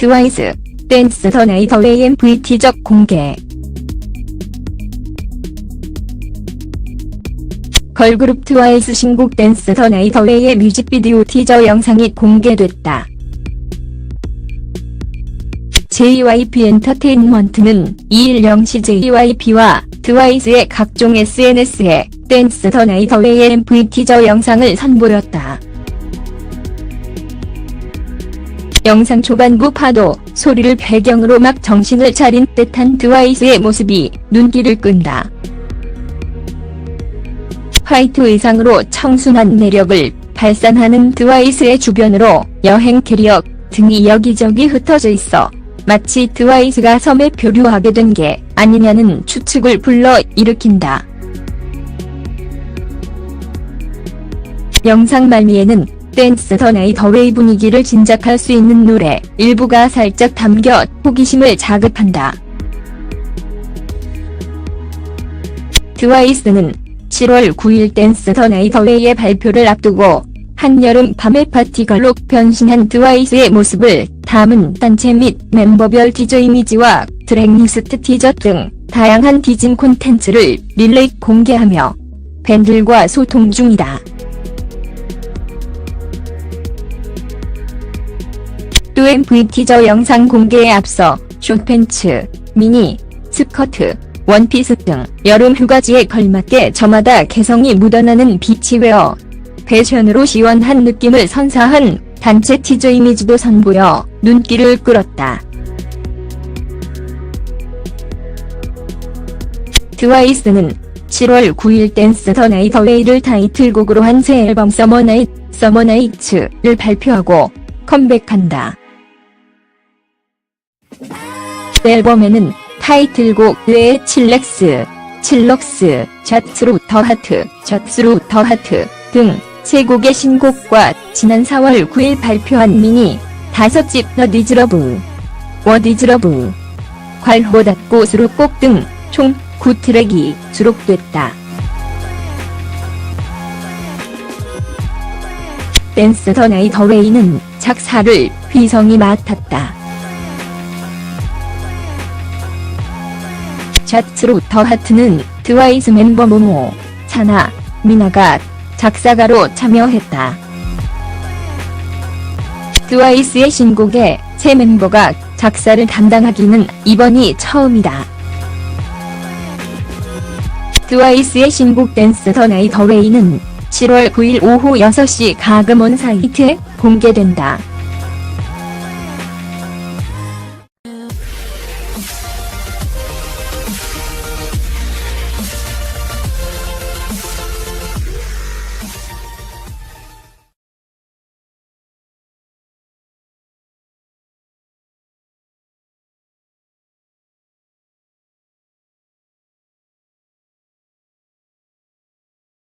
트와이스 댄스 더 나이트 어웨이 MV 티적 공개 걸그룹 트와이스 신곡 댄스 더 나이트 어웨이의 뮤직비디오 티저 영상이 공개됐다. JYP 엔터테인먼트는 2일 0시 JYP와 트와이스의 각종 SNS에 댄스 더 나이트 어웨이의 MV 티저 영상을 선보였다. 영상 초반부 파도, 소리를 배경으로 막 정신을 차린 듯한 트와이스의 모습이 눈길을 끈다. 화이트 의상으로 청순한 매력을 발산하는 트와이스의 주변으로 여행 캐리어 등이 여기저기 흩어져 있어 마치 트와이스가 섬에 표류하게 된 게 아니냐는 추측을 불러 일으킨다. 영상 말미에는 댄스 더 나이트 어웨이 분위기를 짐작할 수 있는 노래 일부가 살짝 담겨 호기심을 자극한다. 트와이스는 7월 9일 댄스 더 나이트 어웨이의 발표를 앞두고 한여름 밤의 파티걸로 변신한 트와이스의 모습을 담은 단체 및 멤버별 티저 이미지와 드랙리스트 티저 등 다양한 디진 콘텐츠를 릴레이 공개하며 팬들과 소통 중이다. 또 MV 티저 영상 공개에 앞서 숏팬츠, 미니, 스커트, 원피스 등 여름 휴가지에 걸맞게 저마다 개성이 묻어나는 비치웨어, 패션으로 시원한 느낌을 선사한 단체 티저 이미지도 선보여 눈길을 끌었다. 트와이스는 7월 9일 댄스 더 나이트 어웨이를 타이틀곡으로 한 새 앨범 서머 나이트, 서머 나이츠를 발표하고 컴백한다. 앨범에는 타이틀곡 외에 칠렉스, 칠럭스, 잣스루 더 하트, 잣스루 더 하트 등세 곡의 신곡과 지난 4월 9일 발표한 미니 다섯 집더 디즈러브, 워 디즈러브, 괄호 닫고 수록곡 등 총 9트랙이 수록됐다. 댄스 더 나이트 어웨이는 작사를 휘성이 맡았다. 잣스로 더 하트는 트와이스 멤버 모모, 차나, 미나가 작사가로 참여했다. 트와이스의 신곡에 새 멤버가 작사를 담당하기는 이번이 처음이다. 트와이스의 신곡 댄스 더 나이트 어웨이는 7월 9일 오후 6시 가금원 사이트에 공개된다.